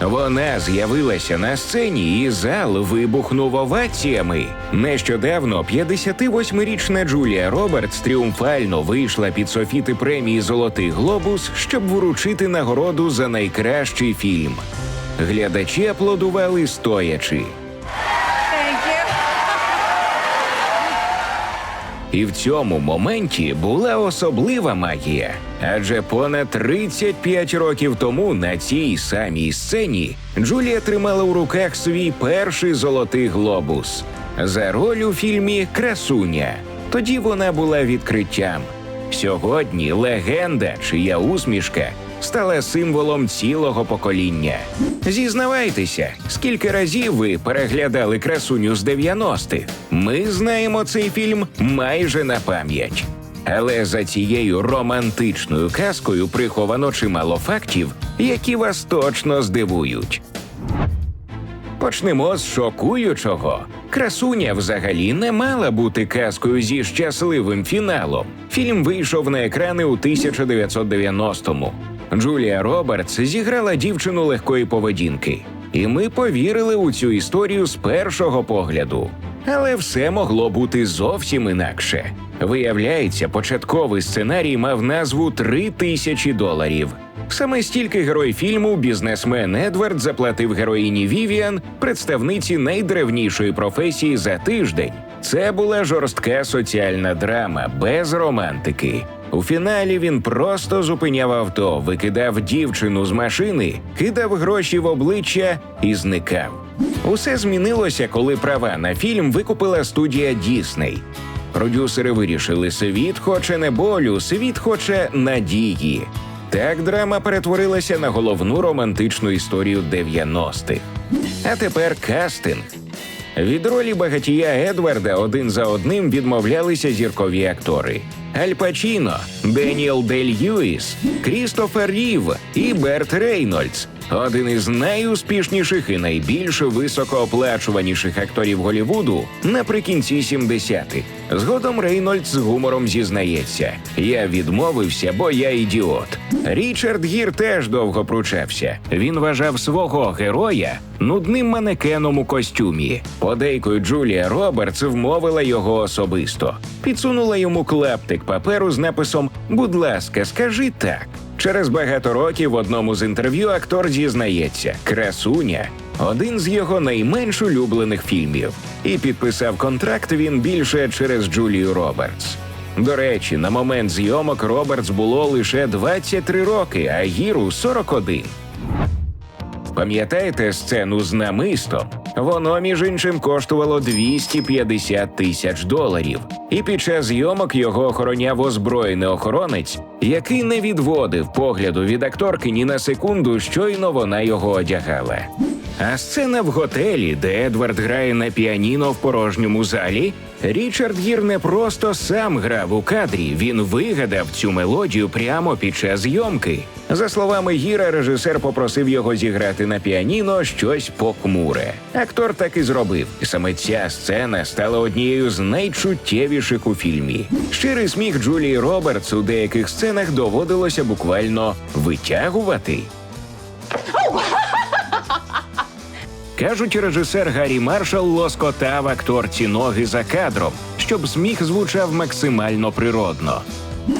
Вона з'явилася на сцені, і зал вибухнув оваціями. Нещодавно 58-річна Джулія Робертс тріумфально вийшла під софіти премії Золотий глобус, щоб вручити нагороду за найкращий фільм. Глядачі аплодували стоячи. І в цьому моменті була особлива магія. Адже понад 35 років тому на цій самій сцені Джулія тримала у руках свій перший золотий глобус за роль у фільмі Красуня. Тоді вона була відкриттям. Сьогодні легенда, чия усмішка стала символом цілого покоління. Зізнавайтеся, скільки разів ви переглядали красуню з 90-х? Ми знаємо цей фільм майже на пам'ять. Але за цією романтичною казкою приховано чимало фактів, які вас точно здивують. Почнемо з шокуючого. Красуня взагалі не мала бути казкою зі щасливим фіналом. Фільм вийшов на екрани у 1990-му. Джулія Робертс зіграла дівчину легкої поведінки, і ми повірили у цю історію з першого погляду. Але все могло бути зовсім інакше. Виявляється, початковий сценарій мав назву «Три тисячі доларів. Саме стільки герой фільму бізнесмен Едвард заплатив героїні Вівіан, представниці найдревнішої професії за тиждень. Це була жорстка соціальна драма без романтики. У фіналі він просто зупиняв авто, викидав дівчину з машини, кидав гроші в обличчя і зникав. Усе змінилося, коли права на фільм викупила студія Дісней. Продюсери вирішили, світ хоче не болю, світ хоче надії. Так драма перетворилася на головну романтичну історію 90-х. А тепер кастинг. Від ролі багатія Едварда один за одним відмовлялися зіркові актори: Аль Пачіно, Деніел Дель Юіс, Крістофер Рів і Берт Рейнольдс. Один із найуспішніших і найбільш високооплачуваніших акторів Голівуду наприкінці 70-х. Згодом Рейнольдс з гумором зізнається: я відмовився, бо я ідіот. Річард Гір теж довго пручався. Він вважав свого героя нудним манекеном у костюмі. Подейкою Джулія Робертс вмовила його особисто, підсунула йому клаптик паперу з написом Будь ласка, скажи так. Через багато років в одному з інтерв'ю актор зізнається, красуня один з його найменш улюблених фільмів, і підписав контракт він більше через Джулію Робертс. До речі, на момент зйомок Робертс було лише 23 роки, а Гіру 41. Пам'ятаєте сцену з намистом? Воно, між іншим, коштувало 250 тисяч доларів. І під час зйомок його охороняв озброєний охоронець, який не відводив погляду від акторки ні на секунду, щойно вона його одягала. А сцена в готелі, де Едвард грає на піаніно в порожньому залі, Річард Гір не просто сам грав у кадрі, він вигадав цю мелодію прямо під час зйомки. За словами Гіра, режисер попросив його зіграти на піаніно щось похмуре. Актор так і зробив. І саме ця сцена стала однією з найчуттєвіших у фільмі. Щирий сміх Джулії Робертс у деяких сценах доводилося буквально витягувати. Кажуть, режисер Гаррі Маршал лоскотав акторці ноги за кадром, щоб сміх звучав максимально природно.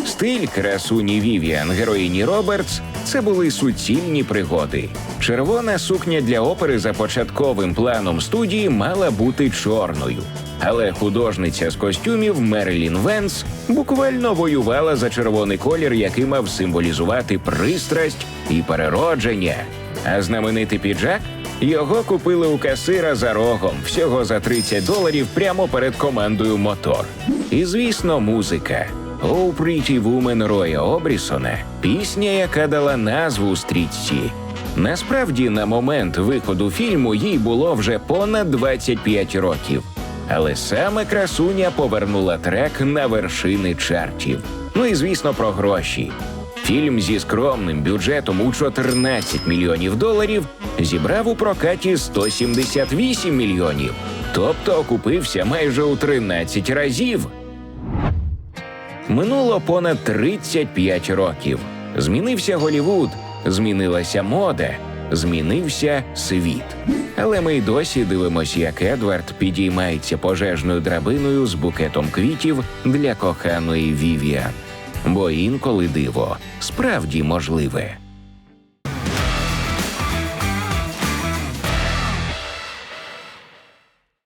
Стиль красуні Вівіан, героїні Робертс, це були суцільні пригоди. Червона сукня для опери за початковим планом студії мала бути чорною. Але художниця з костюмів Мерлін Венс буквально воювала за червоний колір, який мав символізувати пристрасть і переродження. А знаменитий піджак його купили у касира за рогом всього за 30 доларів прямо перед командою Мотор. І звісно, музика. «Oh Pretty Woman» Роя Обрісона пісня, яка дала назву стрічці. Насправді, на момент виходу фільму їй було вже понад 25 років. Але саме красуня повернула трек на вершини чартів. Ну і звісно, про гроші. Фільм зі скромним бюджетом у 14 мільйонів доларів зібрав у прокаті 178 мільйонів, тобто окупився майже у 13 разів. Минуло понад 35 років. Змінився Голівуд, змінилася мода. змінився світ. Але ми й досі дивимося, як Едвард підіймається пожежною драбиною з букетом квітів для коханої Вівіан. Бо інколи диво справді можливе.